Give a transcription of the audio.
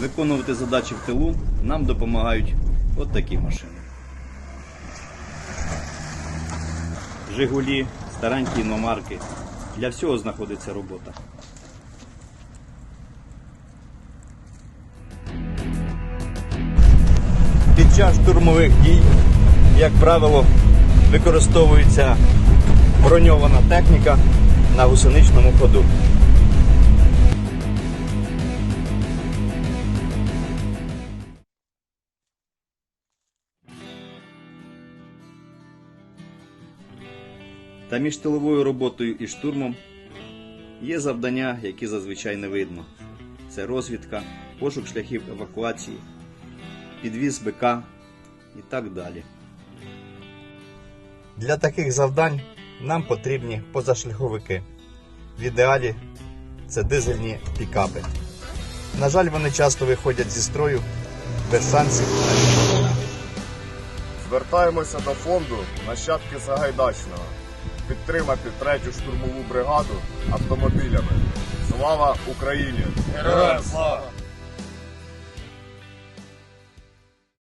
виконувати задачі в тилу нам допомагають от такі машини. Жигулі, старенькі іномарки. Для всього знаходиться робота. Під час штурмових дій, як правило, використовується броньована техніка на гусеничному ходу. Та між тиловою роботою і штурмом є завдання, які зазвичай не видно. Це розвідка, пошук шляхів евакуації, підвіз БК і так далі. Для таких завдань нам потрібні позашляховики. В ідеалі це дизельні пікапи. На жаль, вони часто виходять зі строю без шансів на. Звертаємося до фонду нащадки Сагайдачного підтримати третю штурмову бригаду автомобілями. Слава Україні! Героям слава!